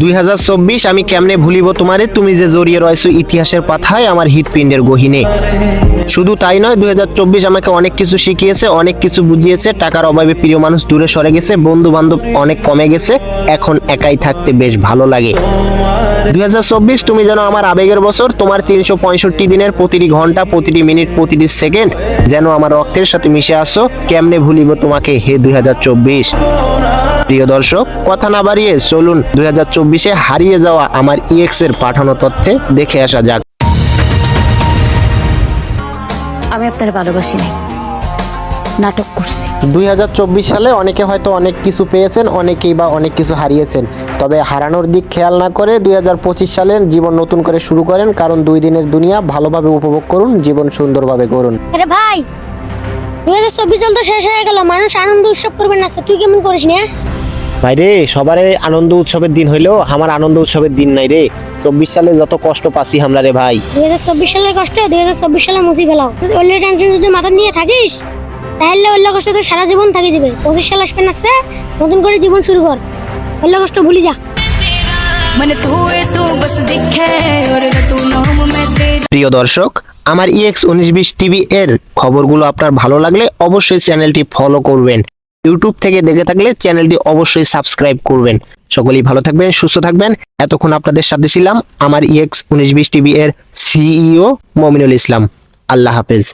দুই আমি কেমনে ভুলিব তোমারে? তুমি যে জড়িয়ে রয়েছো ইতিহাসের পাথায় আমার হৃৎপিণ্ডের গহিনে। শুধু তাই নয়, দুই আমাকে অনেক কিছু শিখিয়েছে, অনেক কিছু বুঝিয়েছে। টাকার অভাবে প্রিয় মানুষ দূরে সরে গেছে বন্ধু বান্ধব অনেক কমে গেছে। এখন একাই থাকতে বেশ ভালো লাগে। দুই হাজার চব্বিশ, তুমি যেন আমার আবেগের বছর, তোমার তিনশো পঁয়ষট্টি দিনের প্রতিটি ঘণ্টা, প্রতিটি মিনিট, প্রতিটি সেকেন্ড যেন আমার রক্তের সাথে মিশে আসো কেমনে ভুলিব তোমাকে হে দুই হাজার চব্বিশ? প্রিয় দর্শক কথা না বাড়িয়ে চলুন দুই হাজার চব্বিশে হারিয়ে যাওয়া আমার ইএক্স এর পাঠানো তথ্যে দেখে আসা যাক। আমি আপনার ভালোবাসি নাই। নাটক করছি। দুই সালে অনেকে হয়তো অনেক কিছু পেয়েছেন অনেকেই বা অনেক কিছু হারিয়েছেন। তবে হারানোর দিক খেয়াল না করে দুই হাজার পঁচিশ সালের জীবন নতুন করে শুরু করেন কারণ দুই দিনের দুনিয়া ভালোভাবে উপভোগ করুন জীবন সুন্দরভাবে করুন আরে ভাই দুই হাজার চব্বিশ সাল তো শেষ হয়ে গেল মানুষ আনন্দ উৎসব করবে না তুই কেমন করিস না? ভাই রে সবার আনন্দ উৎসবের দিন হইল আমার আনন্দ উৎসবের দিন নাই রে। চব্বিশ সালে যত কষ্ট পাচ্ছি আমরা রে ভাই। দুই হাজার চব্বিশ সালের কষ্ট দুই হাজার চব্বিশ সালে মুছি ফেলাও ওল্ডে টেনশন যদি মাথা নিয়ে থাকিস তাহলে অল্য কষ্ট তো সারা জীবন থাকি যাবে। পঁচিশ সাল আসবে নাকছে নতুন করে জীবন শুরু কর। অল্য কষ্ট ভুলি যা। প্রিয় দর্শক আমার ইএক্স উনিশ বিশ টিভি এর খবরগুলো আপনার ভালো লাগলে অবশ্যই চ্যানেলটি ফলো করবেন। ইউটিউব থেকে দেখে থাকলে চ্যানেলটি অবশ্যই সাবস্ক্রাইব করবেন। সকলেই ভালো থাকবেন, সুস্থ থাকবেন। এতক্ষণ আপনাদের সাথে ছিলাম আমার E ইএক্স উনিশ বিশ টিভি এর সিইও মমিনুল ইসলাম। আল্লাহ হাফেজ।